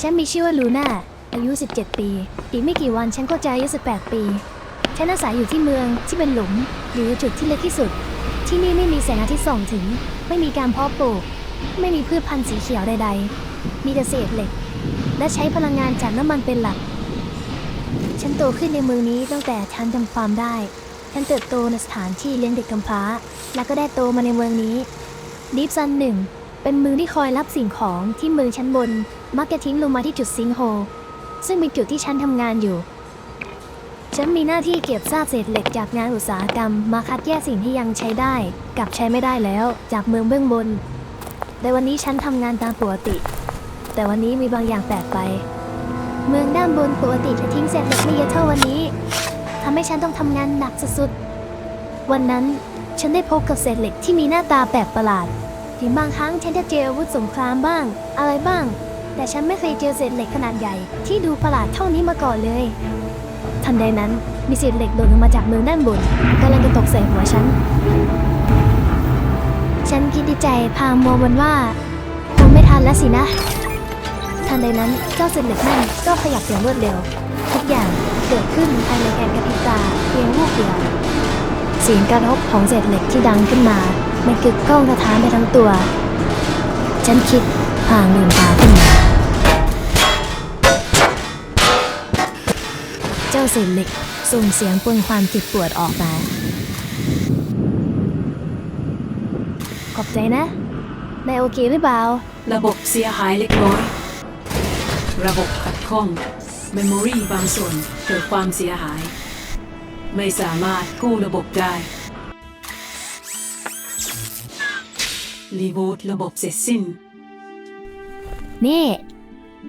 ฉันมีชื่อว่าลูน่า อายุ 17 ปี อีกไม่กี่วันฉันก็จะอายุ 18 ปี ฉันอาศัยอยู่ที่เมืองที่เป็นหลุม หรือจุดที่เล็กที่สุด ที่นี่ไม่มีแสงอาทิตย์ส่องถึง ไม่มีการเพาะปลูก ไม่มีพืชพันธุ์สีเขียวใดๆ มีแต่เศษเหล็ก และใช้พลังงานจากน้ำมันเป็นหลัก ฉันโตขึ้นในเมืองนี้ตั้งแต่ฉันจำความได้ ฉันเติบโตในสถานที่เลี้ยงเด็กกำพร้า แล้วก็ได้โตมาในเมืองนี้ดีฟซันหนึ่งเป็นเมืองที่คอยรับสิ่งของที่เมืองชั้นบน มักจะทิ้งลงมาที่จุดซิงโฮซึ่งเป็นจุดที่ฉันทำงานอยู่ ฉันมีหน้าที่เก็บซากเศษเหล็กจากงานอุตสาหกรรม มาคัดแยกสิ่งที่ยังใช้ได้ กับใช้ไม่ได้แล้ว จากเมืองเบื้องบน แต่วันนี้ฉันทำงานตามปกติ แต่วันนี้มีบางอย่างแปลกไป เมืองด้านบนปกติจะทิ้งเศษเหล็กไม่เยอะเท่าวันนี้ทำให้ฉันต้องทำงานหนักสุดๆวันนั้นฉันได้พบกับเศษเหล็กที่มีหน้าตาแปลกประหลาดถึงบางครั้งฉันจะเจออาวุธสงครามบ้าง อะไรบ้าง แต่ฉันไม่เคยเจอเศษเหล็กขนาดใหญ่ ที่ดูประหลาดเท่านี้มาก่อนเลย ทันใดนั้นมีเศษเหล็กโดดลงมาจากเมืองด้านบนกำลังจะตกใส่หัวฉัน ฉันคิดในใจพางมองมันว่าคงไม่ทันแล้วสินะ ทันใดนั้นเจ้าเศษเหล็กนั่นก็ขยับอย่างรวดเร็ว ทุกอย่างเกิดขึ้นภายในการกระพริบตาเพียงวูบเดียวเสียงกระทบของเศษเหล็กที่ดังขึ้นมามันกึกก้องกระทานไปทั้งตัว ฉันคิดพางลืมตาขึ้นมา เจ้าเศษเหล็ก ส่งเสียงปนความเจ็บปวดออกมา ขอบใจนะนายโอเคหรือเปล่า ระบบเสียหายเล็กน้อย ระบบขัดข้อง เมมโมรีบางส่วนเกิดความเสียหาย ไม่สามารถกู้ระบบได้ รีบูตระบบเสร็จสิ้น นี่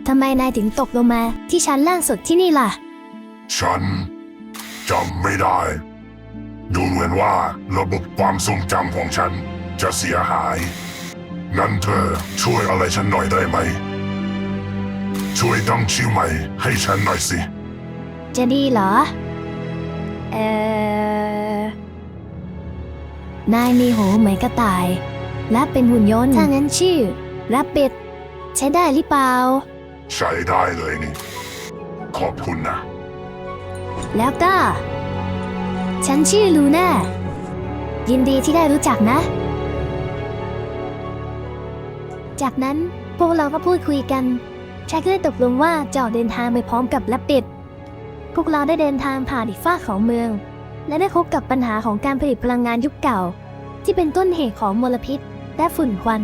ทำไมนายถึงตกลงมาที่ชั้นล่างสุดที่นี่ล่ะ ฉันจำไม่ได้ ดูเหมือนว่าระบบความทรงจำของฉันจะเสียหาย งั้นเธอช่วยอะไรฉันหน่อยได้ไหม ช่วยตั้งชื่อใหม่ให้ฉันหน่อยสิ จะดีเหรอ เออนายมีหูเหมือนกระต่าย และเป็นหุ่นยนต์ถ้างั้นชื่อรับเป็ดใช้ได้หรือเปล่า ใช้ได้เลยนี่ ขอบคุณนะ แล้วก็ ฉันชื่อลูน่า ยินดีที่ได้รู้จักนะ จากนั้นพวกเราก็พูดคุยกันชายก็ได้ตกลงว่าจะออกเดินทางไปพร้อมกับแรปปิด พวกเราได้เดินทางผ่านอีกฝากของเมือง และได้พบกับปัญหาของการผลิตพลังงานยุคเก่า ที่เป็นต้นเหตุของมลพิษ และฝุ่นควัน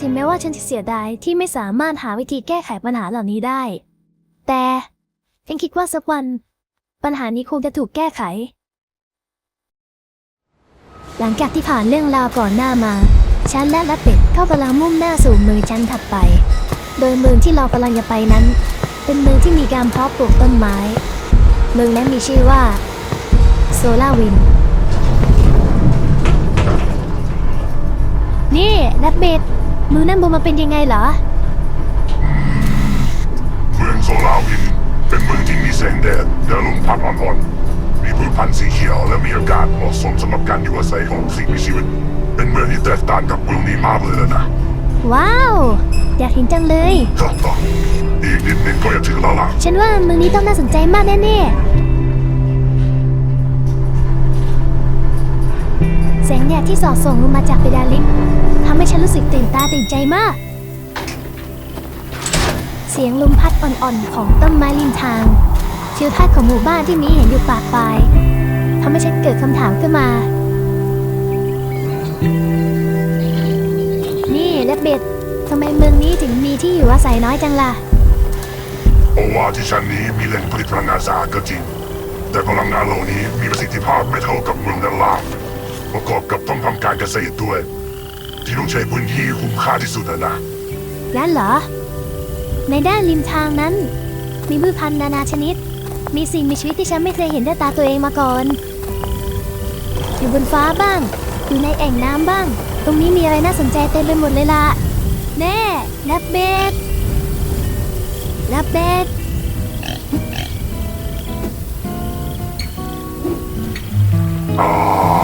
ถึงแม้ว่าฉันจะเสียดายที่ไม่สามารถหาวิธีแก้ไขปัญหาเหล่านี้ได้ แต่ฉันคิดว่าสักวัน ปัญหานี้คงจะถูกแก้ไข หลังจากที่ผ่านเรื่องราวก่อนหน้ามา ฉันและลัดเป็ดก็กำลังมุ่งหน้าสู่เมืองชั้นถัดไป โดยเมืองที่เรากำลังจะไปนั้น เป็นเมืองที่มีการเพาะปลูกต้นไม้ เมืองนั้นมีชื่อว่าโซลาวิน นี่ลัดเป็ดมือนั่นบนมันเป็นยังไงเหรอ เมืองโซลาวิน สงแดดและลมพัดอ่อนๆมีพืชพันธุ์สีเขียวและมีอากาศเหมาะสมสำหรับการอยู่อาศัยของสิ่งมีชีวิต เป็นเมืองที่แตกต่างกับเมืองนี้มากเลยนะว้าว อยากเห็นจังเลย อีกนิดนึงก็จะถึงแล้วล่ะ ฉันว่าเมืองนี้ต้องน่าสนใจมากแน่ๆแสงแดดที่สอดส่องลงมาจากเพดานลิฟต์ทำให้ฉันรู้สึกตื่นตาตื่นใจมาก เสียงลมพัดอ่อนๆ ของต้นไม้ริมทาง ทิวทัศน์ของหมู่บ้านที่มีเห็นอยู่ปากปลายทำให้ฉันเกิดคำถามขึ้นมา นี่แลบเบ็ดทำไมเมืองนี้ถึงมีที่อยู่อาศัยน้อยจังล่ะเพราะว่าที่ชั้นนี้มีแหล่งผลิตพลังงานสะอาดก็จริง แต่พลังงานเหล่านี้มีประสิทธิภาพไม่เท่ากับเมืองด้านล่างประกอบกับต้องทำการเกษตรด้วย ที่ต้องใช้พื้นที่คุ้มค่าที่สุดนะนะงั้นเหรอ ในด้านริมทางนั้น มีพืชพันธุ์นานาชนิด มีสิ่งมีชีวิตที่ฉันไม่เคยเห็นด้วยตาตัวเองมาก่อน อยู่บนฟ้าบ้าง อยู่ในแอ่งน้ำบ้าง ตรงนี้มีอะไรน่าสนใจเต็มไปหมดเลยล่ะ แน่แรบเบดแรบเบด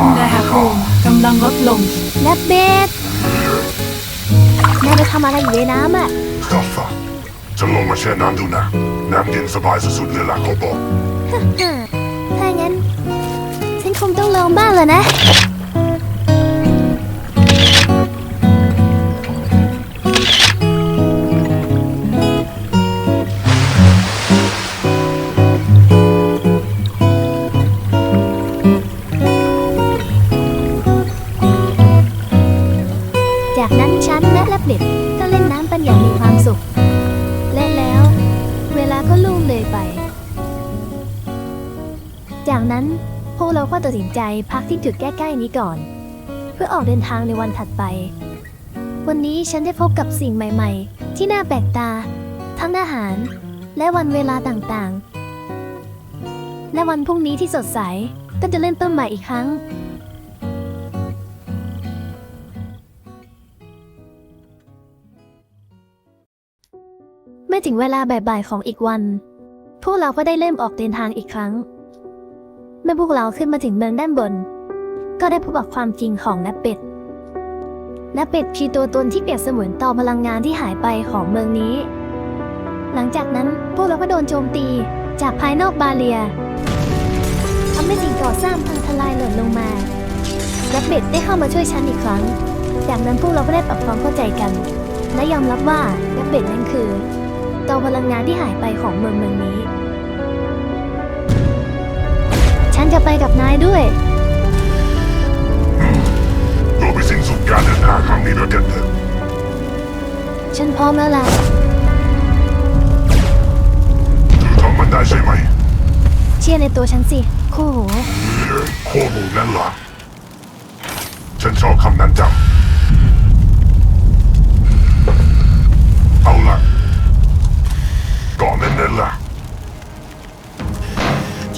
อุณหภูมิกำลังลดลงแรบเบดนายไปทำอะไรอยู่ในน้ำอะฮ่ ฉันลงมาแช่น้ำดูนะ น้ำเย็นสบายสุดๆเลยล่ะเขาบอก ถ้างั้น ฉันคงต้องลองบ้างแล้วนะ็ล่วงเลยไป จากนั้นพวกเราก็ตัดสินใจพักที่จุดใกล้ๆนี้ก่อน เพื่อออกเดินทางในวันถัดไป วันนี้ฉันได้พบกับสิ่งใหม่ๆ ที่น่าแปลกตา ทั้งอาหาร และวันเวลาต่างๆ และวันพรุ่งนี้ที่สดใสก็จะเล่นต้นใหม่อีกครั้ง มื่อถึงเวลาบ่ายๆของอีกวัน พวกเราก็ได้เริ่มออกเดินทางอีกครั้ง เมื่อพวกเราขึ้นมาถึงเมืองด้านบน ก็ได้พบกับความจริงของนับเป็ดนับเป็ดคือตัวตนที่เปรียบเสมือนต่อพลังงานที่หายไปของเมืองนี้ หลังจากนั้นพวกเราก็โดนโจมตีจากภายนอกบาเรียทำให้สิ่งก่อสร้างพังทลายหล่นลงมานับเป็ดได้เข้ามาช่วยฉันอีกครั้ง จากนั้นพวกเราก็ได้ปรับความเข้าใจกัน และยอมรับว่านับเป็ดนั้นคือ ต่อพลังงานที่หายไปของเมืองเมืองนี้ ฉันจะไปกับนายด้วย เราไปสิ้นสุดการเดินทางครั้งนี้ด้วยกันเถอะฉันพร้อมแล้วล่ะ เธอทำมันได้ใช่ไหมเชื่อในตัวฉันสิ คู่หูเฮ้ยโคตรมูนั่นล่ะฉันชอบคำนั้นจัง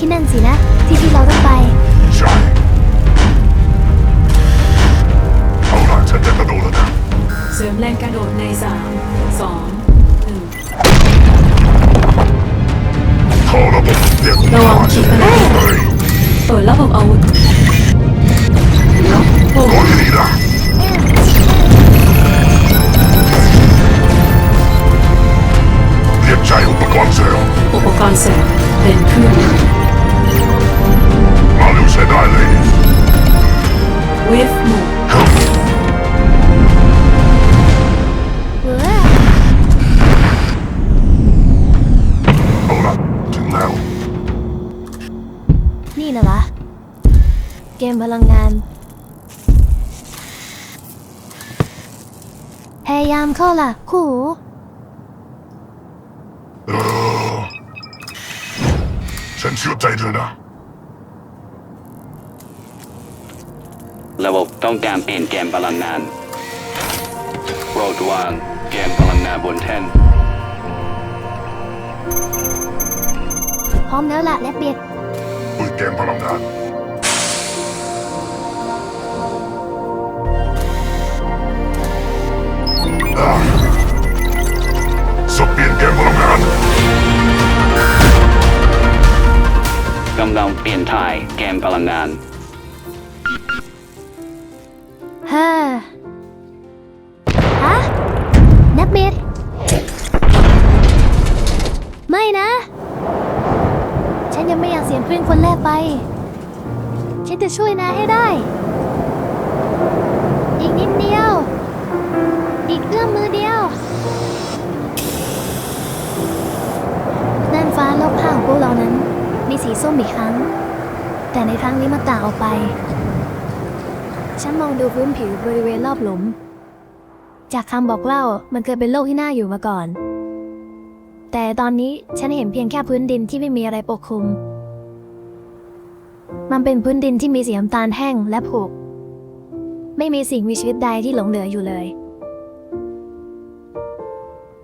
ที่นั่นสินะ ที่ที่เราต้องไป ใช่เอาล่ะฉันจะกระโดดแล้วนะ เสริมแรงกระโดดใน 3 2 เข้าระบบเรียกระวังขีดขนาดเฮ้ย1 เปิดระบบอาวุธแล้วโอ้โดนที่นี่ล่ะเรียกใช้อุปกรณ์เสริมอุปกรณ์เสริมเด่นขึ้น มาเร็วใช้ได้เลยเวฟโหมดเฮ้ยเว้อเอาล่ะถึงแล้วนี่นะละเกมพลังงาน พยายามเข้าล่ะคู่หูเออ ระบบต้องการเปลี่ยนแกนพลังงานโปรดวางแกนพลังงานบนแท่น พร้อมแล้วล่ะและเบียดปืนเกมพลังงานอ่าสบเปลี่ยนเกมพลังงาน กำลังเปลี่ยนถ่ายแกนพลังงาน ฮ่าฮะนักเบียดไม่นะ ฉันยังไม่อยากเสียเพื่อนคนแรกไป ฉันจะช่วยนายให้ได้ อีกนิดเดียว อีกเอื้อมมือเดียวน่านฟ้ารอบข้าของพวกเรานั้น มีสีส้มอีกครั้ง แต่ในครั้งนี้มันต่างออกไป ฉันมองดูพื้นผิวบริเวณรอบหลุม จากคำบอกเล่ามันเคยเป็นโลกที่น่าอยู่มาก่อน แต่ตอนนี้ฉันเห็นเพียงแค่พื้นดินที่ไม่มีอะไรปกคลุม มันเป็นพื้นดินที่มีสีน้ำตาลแห้งและผุไม่มีสิ่งมีชีวิตใดที่หลงเหลืออยู่เลย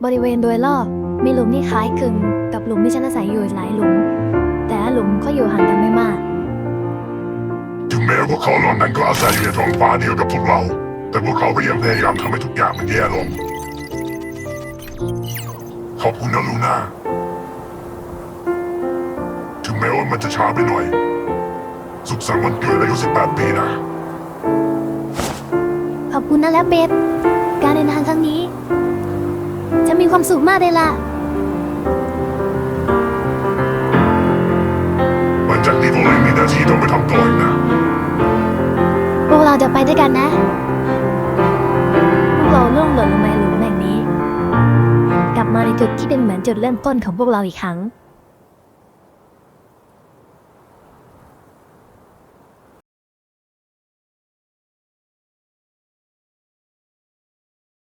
บริเวณโดยรอบมีหลุมที่คล้ายคลึงกับหลุมที่ฉันอาศัยอยู่หลายหลุม แต่ละหลุมก็อยู่ห่างกันไม่มาก แม้พวกเขาหล่นนั้นก็อาศัยอยู่ในท้องฟ้าเดียวกับพวกเรา แต่พวกเขาก็ยังพยายามทำให้ทุกอย่างมันแย่ลง ขอบคุณนะลูน่า ถึงแม้ว่ามันจะช้าไปหน่อย สุขสันต์วันเกิดอายุ 18 ปีนะ ขอบคุณนะแล้วเบสการเดินทางครั้งนี้ จะมีความสุขมากเลยล่ะ หลังจากนี้พวกเรายมีหน้าที่ต้องไปทำต่ออีกนะ จะไปด้วยกันนะ พวกเราล่วงหล่นลงมาหลุมแห่งนี้ กลับมาในจุดที่เป็นเหมือนจุดเริ่มต้นของพวกเราอีกครั้ง